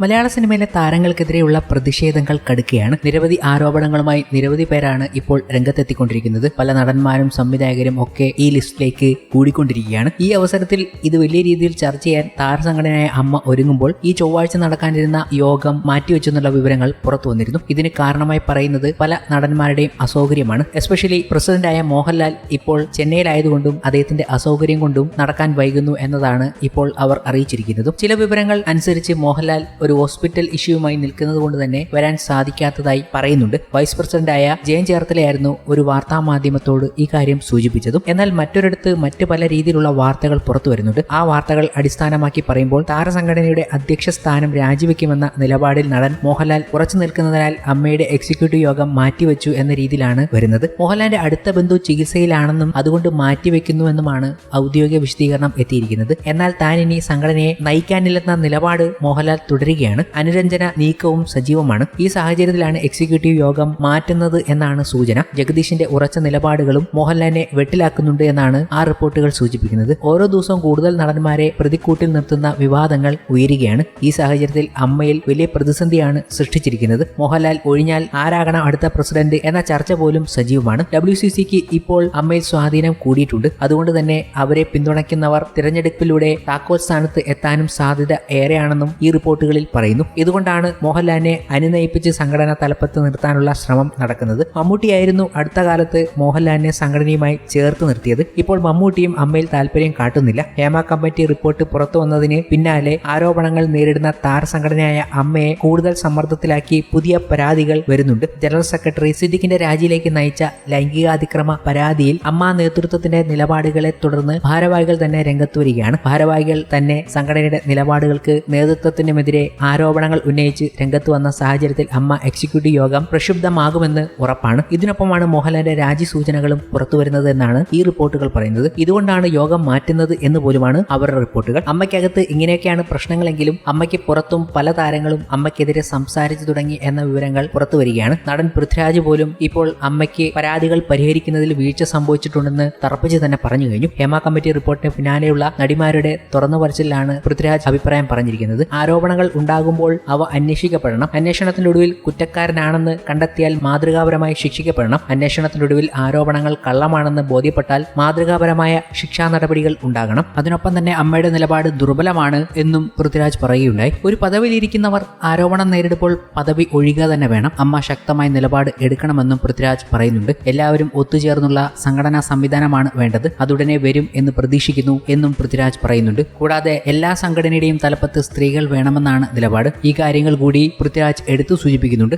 മലയാള സിനിമയിലെ താരങ്ങൾക്കെതിരെയുള്ള പ്രതിഷേധങ്ങൾ കടുക്കുകയാണ് നിരവധി ആരോപണങ്ങളുമായി നിരവധി പേരാണ് ഇപ്പോൾ രംഗത്തെത്തിക്കൊണ്ടിരിക്കുന്നത്. പല നടന്മാരും സംവിധായകരും ഒക്കെ ഈ ലിസ്റ്റിലേക്ക് കൂടിക്കൊണ്ടിരിക്കുകയാണ്. ഈ അവസരത്തിൽ ഇത് വലിയ രീതിയിൽ ചർച്ച ചെയ്യാൻ താരസംഘടനയായ അമ്മ ഒരുങ്ങുമ്പോൾ ഈ ചൊവ്വാഴ്ച നടക്കാനിരുന്ന യോഗം മാറ്റിവെച്ചെന്നുള്ള വിവരങ്ങൾ പുറത്തു വന്നിരുന്നു. ഇതിന് കാരണമായി പറയുന്നത് പല നടന്മാരുടെയും അസൗകര്യമാണ്. എസ്പെഷ്യലി പ്രസിഡന്റായ മോഹൻലാൽ ഇപ്പോൾ ചെന്നൈയിലായതുകൊണ്ടും അദ്ദേഹത്തിന്റെ അസൗകര്യം കൊണ്ടും നടക്കാൻ വൈകുന്നു എന്നതാണ് ഇപ്പോൾ അവർ അറിയിച്ചിരിക്കുന്നത്. ചില വിവരങ്ങൾ അനുസരിച്ച് മോഹൻലാൽ ഒരു ഹോസ്പിറ്റൽ ഇഷ്യൂവുമായി നിൽക്കുന്നത് കൊണ്ട് തന്നെ വരാൻ സാധിക്കാത്തതായി പറയുന്നുണ്ട്. വൈസ് പ്രസിഡന്റായ ജയൻ ചേർത്തലയായിരുന്നു ഒരു വാർത്താ മാധ്യമത്തോട് ഈ കാര്യം സൂചിപ്പിച്ചതും. എന്നാൽ മറ്റൊരിടത്ത് മറ്റ് പല രീതിയിലുള്ള വാർത്തകൾ പുറത്തു വരുന്നുണ്ട്. ആ വാർത്തകൾ അടിസ്ഥാനമാക്കി പറയുമ്പോൾ താരസംഘടനയുടെ അധ്യക്ഷ സ്ഥാനം രാജിവെക്കുമെന്ന നിലപാടിൽ നടൻ മോഹൻലാൽ ഉറച്ചു നിൽക്കുന്നതിനാൽ അമ്മയുടെ എക്സിക്യൂട്ടീവ് യോഗം മാറ്റിവെച്ചു എന്ന രീതിയിലാണ് വരുന്നത്. മോഹൻലാലിന്റെ അടുത്ത ബന്ധു ചികിത്സയിലാണെന്നും അതുകൊണ്ട് മാറ്റിവെക്കുന്നുവെന്നുമാണ് ഔദ്യോഗിക വിശദീകരണം എത്തിയിരിക്കുന്നത്. എന്നാൽ താൻ ഇനി സംഘടനയെ നയിക്കാനില്ലെന്ന നിലപാട് മോഹൻലാൽ തുടരുകയാണ് അനുരഞ്ജന നീക്കവും സജീവമാണ്. ഈ സാഹചര്യത്തിലാണ് എക്സിക്യൂട്ടീവ് യോഗം മാറ്റുന്നത് എന്നാണ് സൂചന. ജഗദീഷിന്റെ ഉറച്ച നിലപാടുകളും മോഹൻലാലിനെ വെട്ടിലാക്കുന്നുണ്ട് എന്നാണ് ആ റിപ്പോർട്ടുകൾ സൂചിപ്പിക്കുന്നത്. ഓരോ ദിവസവും കൂടുതൽ നടന്മാരെ പ്രതിക്കൂട്ടിൽ നിർത്തുന്ന വിവാദങ്ങൾ ഉയരുകയാണ്. ഈ സാഹചര്യത്തിൽ അമ്മയിൽ വലിയ പ്രതിസന്ധിയാണ് സൃഷ്ടിച്ചിരിക്കുന്നത്. മോഹൻലാൽ ഒഴിഞ്ഞാൽ ആരാകണം അടുത്ത പ്രസിഡന്റ് എന്ന ചർച്ച പോലും സജീവമാണ്. ഡബ്ല്യു സി സിക്ക് ഇപ്പോൾ അമ്മയിൽ സ്വാധീനം കൂടിയിട്ടുണ്ട്. അതുകൊണ്ട് തന്നെ അവരെ പിന്തുണയ്ക്കുന്നവർ തിരഞ്ഞെടുപ്പിലൂടെ താക്കോൽ സ്ഥാനത്ത് എത്താനും സാധ്യത ഏറെയാണെന്നും ഈ റിപ്പോർട്ടുകളിൽ പറയുന്നു. ഇതുകൊണ്ടാണ് മോഹൻലാലിനെ അനുനയിപ്പിച്ച് സംഘടനാ തലപ്പത്ത് നിർത്താനുള്ള ശ്രമം നടക്കുന്നത്. മമ്മൂട്ടിയായിരുന്നു അടുത്ത കാലത്ത് മോഹൻലാലിനെ സംഘടനയുമായി ചേർത്ത് നിർത്തിയത്. ഇപ്പോൾ മമ്മൂട്ടിയും അമ്മയിൽ താല്പര്യം കാട്ടുന്നില്ല. ഹേമ കമ്മിറ്റി റിപ്പോർട്ട് പുറത്തു വന്നതിന് പിന്നാലെ ആരോപണങ്ങൾ നേരിടുന്ന താരസംഘടനയായ അമ്മയെ കൂടുതൽ സമ്മർദ്ദത്തിലാക്കി പുതിയ പരാതികൾ വരുന്നുണ്ട്. ജനറൽ സെക്രട്ടറി സിദ്ദിഖിന്റെ രാജിയിലേക്ക് നയിച്ച ലൈംഗികാതിക്രമ പരാതിയിൽ അമ്മ നേതൃത്വത്തിന്റെ നിലപാടുകളെ തുടർന്ന് ഭാരവാഹികൾ തന്നെ രംഗത്ത് വരികയാണ്. ഭാരവാഹികൾ തന്നെ സംഘടനയുടെ നിലപാടുകൾക്ക് നേതൃത്വത്തിനുമെതിരെ ആരോപണങ്ങൾ ഉന്നയിച്ച് രംഗത്ത് വന്ന സാഹചര്യത്തിൽ അമ്മ എക്സിക്യൂട്ടീവ് യോഗം പ്രക്ഷുബ്ധമാകുമെന്ന് ഉറപ്പാണ്. ഇതിനൊപ്പമാണ് മോഹൻലാലിന്റെ രാജി സൂചനകളും പുറത്തുവരുന്നത് എന്നാണ് ഈ റിപ്പോർട്ടുകൾ പറയുന്നത്. ഇതുകൊണ്ടാണ് യോഗം മാറ്റുന്നത് എന്ന് പോലുമാണ് അവരുടെ റിപ്പോർട്ടുകൾ. അമ്മയ്ക്കകത്ത് ഇങ്ങനെയൊക്കെയാണ് പ്രശ്നങ്ങളെങ്കിലും അമ്മയ്ക്ക് പുറത്തും പല താരങ്ങളും അമ്മയ്ക്കെതിരെ സംസാരിച്ചു തുടങ്ങി എന്ന വിവരങ്ങൾ പുറത്തു വരികയാണ് നടൻ പൃഥ്വിരാജ് പോലും ഇപ്പോൾ അമ്മയ്ക്ക് പരാതികൾ പരിഹരിക്കുന്നതിൽ വീഴ്ച സംഭവിച്ചിട്ടുണ്ടെന്ന് തറപ്പിച്ച് തന്നെ പറഞ്ഞു കഴിഞ്ഞു. ഹേമ കമ്മിറ്റി റിപ്പോർട്ടിന് പിന്നാലെയുള്ള നടിമാരുടെ തുറന്നു പറച്ചിലാണ് പൃഥ്വിരാജ് അഭിപ്രായം പറഞ്ഞിരിക്കുന്നത്. ആരോപണങ്ങൾ ഉണ്ടാകുമ്പോൾ അവ അന്വേഷിക്കപ്പെടണം. അന്വേഷണത്തിന്റെ ഒടുവിൽ കുറ്റക്കാരനാണെന്ന് കണ്ടെത്തിയാൽ മാതൃകാപരമായി ശിക്ഷിക്കപ്പെടണം. അന്വേഷണത്തിന്റെ ഒടുവിൽ ആരോപണങ്ങൾ കള്ളമാണെന്ന് ബോധ്യപ്പെട്ടാൽ മാതൃകാപരമായ ശിക്ഷാ നടപടികൾ ഉണ്ടാകണം. അതിനൊപ്പം തന്നെ അമ്മയുടെ നിലപാട് ദുർബലമാണ് എന്നും പൃഥ്വിരാജ് പറയുകയുണ്ടായി. ഒരു പദവിയിലിരിക്കുന്നവർ ആരോപണം നേരിടുമ്പോൾ പദവി ഒഴിയുക തന്നെ വേണം. അമ്മ ശക്തമായ നിലപാട് എടുക്കണമെന്നും പൃഥ്വിരാജ് പറയുന്നുണ്ട്. എല്ലാവരും ഒത്തുചേർന്നുള്ള സംഘടനാ സംവിധാനമാണ് വേണ്ടത്. അതുടനെ വരും എന്ന് പ്രതീക്ഷിക്കുന്നു എന്നും പൃഥ്വിരാജ് പറയുന്നുണ്ട്. കൂടാതെ എല്ലാ സംഘടനയുടെയും തലപ്പത്ത് സ്ത്രീകൾ വേണമെന്നാണ് നിലപാട് ഈ കാര്യങ്ങൾ കൂടി പൃഥ്വിരാജ് എടുത്തു സൂചിപ്പിക്കുന്നുണ്ട്.